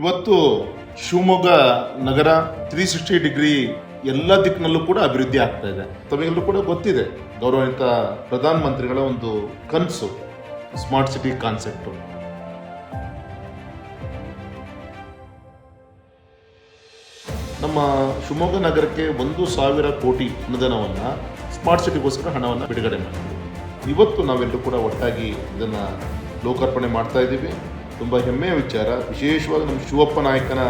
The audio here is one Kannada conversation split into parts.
ಇವತ್ತು ಶಿವಮೊಗ್ಗ ನಗರ ತ್ರೀ ಸಿಕ್ಸ್ಟಿ ಡಿಗ್ರಿ ಎಲ್ಲ ದಿಕ್ಕಿನಲ್ಲೂ ಕೂಡ ಅಭಿವೃದ್ಧಿ ಆಗ್ತಾ ಇದೆ. ತಮಗೆಲ್ಲರೂ ಕೂಡ ಗೊತ್ತಿದೆ, ಗೌರವಾನ್ವಿತ ಪ್ರಧಾನ ಮಂತ್ರಿಗಳ ಒಂದು ಕನಸು ಸ್ಮಾರ್ಟ್ ಸಿಟಿ ಕಾನ್ಸೆಪ್ಟು ನಮ್ಮ ಶಿವಮೊಗ್ಗ ನಗರಕ್ಕೆ ಒಂದು ಸಾವಿರ ಕೋಟಿ ಅನುದಾನವನ್ನು ಸ್ಮಾರ್ಟ್ ಸಿಟಿಗೋಸ್ಕರ ಹಣವನ್ನು ಬಿಡುಗಡೆ ಮಾಡಿದ್ವಿ ಇವತ್ತು ನಾವೆಲ್ಲರೂ ಕೂಡ ಒಟ್ಟಾಗಿ ಇದನ್ನು ಲೋಕಾರ್ಪಣೆ ಮಾಡ್ತಾ ಇದ್ದೀವಿ. ತುಂಬ ಹೆಮ್ಮೆಯ ವಿಚಾರ. ವಿಶೇಷವಾಗಿ ನಮ್ಮ ಶಿವಪ್ಪ ನಾಯಕನ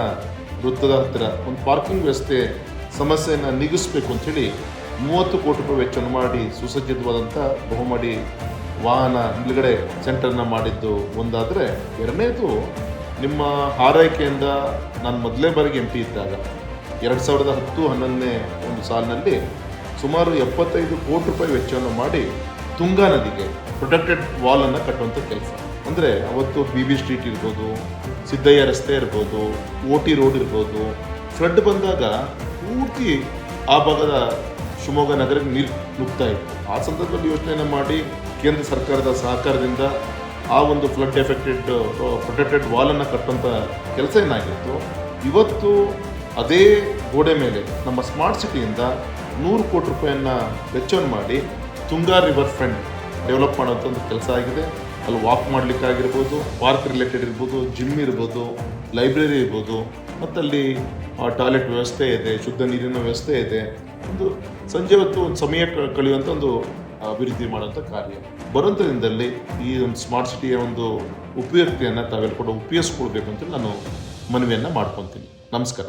ವೃತ್ತದ ಹತ್ತಿರ ಒಂದು ಪಾರ್ಕಿಂಗ್ ವ್ಯವಸ್ಥೆ ಸಮಸ್ಯೆಯನ್ನು ನೀಗಿಸಬೇಕು ಅಂಥೇಳಿ ಮೂವತ್ತು ಕೋಟಿ ರೂಪಾಯಿ ವೆಚ್ಚವನ್ನು ಮಾಡಿ ಸುಸಜ್ಜಿತವಾದಂಥ ಬಹುಮಡಿ ವಾಹನ ನಿಲುಗಡೆ ಸೆಂಟರ್ನ ಮಾಡಿದ್ದು ಒಂದಾದರೆ ಎರಡನೇದು ನಿಮ್ಮ ಆರೈಕೆಯಿಂದ ನಾನು ಮೊದಲೇ ಬಾರಿಗೆ ಎಂ ಪಿ ಇದ್ದಾಗ ಎರಡು ಸಾವಿರದ ಹತ್ತು ಹನ್ನೊಂದನೇ ಒಂದು ಸಾಲಿನಲ್ಲಿ ಸುಮಾರು ಎಪ್ಪತ್ತೈದು ಕೋಟಿ ರೂಪಾಯಿ ವೆಚ್ಚವನ್ನು ಮಾಡಿ ತುಂಗಾ ನದಿಗೆ ಪ್ರೊಟೆಕ್ಟೆಡ್ ವಾಲನ್ನು ಕಟ್ಟುವಂಥ ಕೆಲಸ. ಅಂದರೆ ಅವತ್ತು ಬಿ ಬಿ ಸ್ಟ್ರೀಟ್ ಇರ್ಬೋದು, ಸಿದ್ದಯ್ಯ ರಸ್ತೆ ಇರ್ಬೋದು ಓ ಟಿ ರೋಡ್ ಇರ್ಬೋದು ಫ್ಲಡ್ ಬಂದಾಗ ಪೂರ್ತಿ ಆ ಭಾಗದ ಶಿವಮೊಗ್ಗ ನಗರಕ್ಕೆ ನೀರು ನುಗ್ತಾ ಇತ್ತು. ಆ ಸಂದರ್ಭದಲ್ಲಿ ಯೋಚನೆಯನ್ನು ಮಾಡಿ ಕೇಂದ್ರ ಸರ್ಕಾರದ ಸಹಕಾರದಿಂದ ಆ ಒಂದು ಫ್ಲಡ್ ಎಫೆಕ್ಟೆಡ್ ಪ್ರೊಟೆಕ್ಟೆಡ್ ವಾಲನ್ನು ಕಟ್ಟುವಂಥ ಕೆಲಸ ಏನಾಗಿತ್ತು? ಇವತ್ತು ಅದೇ ಗೋಡೆ ಮೇಲೆ ನಮ್ಮ ಸ್ಮಾರ್ಟ್ ಸಿಟಿಯಿಂದ ನೂರು ಕೋಟಿ ರೂಪಾಯಿಯನ್ನು ವೆಚ್ಚವನ್ನು ಮಾಡಿ ತುಂಗಾ ರಿವರ್ ಫ್ರಂಟ್ ಡೆವಲಪ್ ಮಾಡೋಂಥ ಒಂದು ಕೆಲಸ ಆಗಿದೆ. ಅಲ್ಲಿ ವಾಕ್ ಮಾಡಲಿಕ್ಕಾಗಿರ್ಬೋದು ಪಾರ್ಕ್ ರಿಲೇಟೆಡ್ ಇರ್ಬೋದು ಜಿಮ್ ಇರ್ಬೋದು ಲೈಬ್ರರಿ ಇರ್ಬೋದು ಮತ್ತು ಅಲ್ಲಿ ಟಾಯ್ಲೆಟ್ ವ್ಯವಸ್ಥೆ ಇದೆ, ಶುದ್ಧ ನೀರಿನ ವ್ಯವಸ್ಥೆ ಇದೆ. ಒಂದು ಸಂಜೆ ಹೊತ್ತು ಒಂದು ಸಮಯ ಕಳೆಯುವಂಥ ಒಂದು ಅಭಿವೃದ್ಧಿ ಮಾಡುವಂಥ ಕಾರ್ಯ. ಬರುವಂಥ ದಿನದಲ್ಲಿ ಈ ಒಂದು ಸ್ಮಾರ್ಟ್ ಸಿಟಿಯ ಒಂದು ಉಪಯುಕ್ತಿಯನ್ನು ತಾವೆಲ್ಲ ಕೂಡ ಉಪಯೋಗಿಸ್ಕೊಳ್ಬೇಕು ಅಂತ ನಾನು ಮನವಿಯನ್ನು ಮಾಡ್ಕೊತೀನಿ ನಮಸ್ಕಾರ.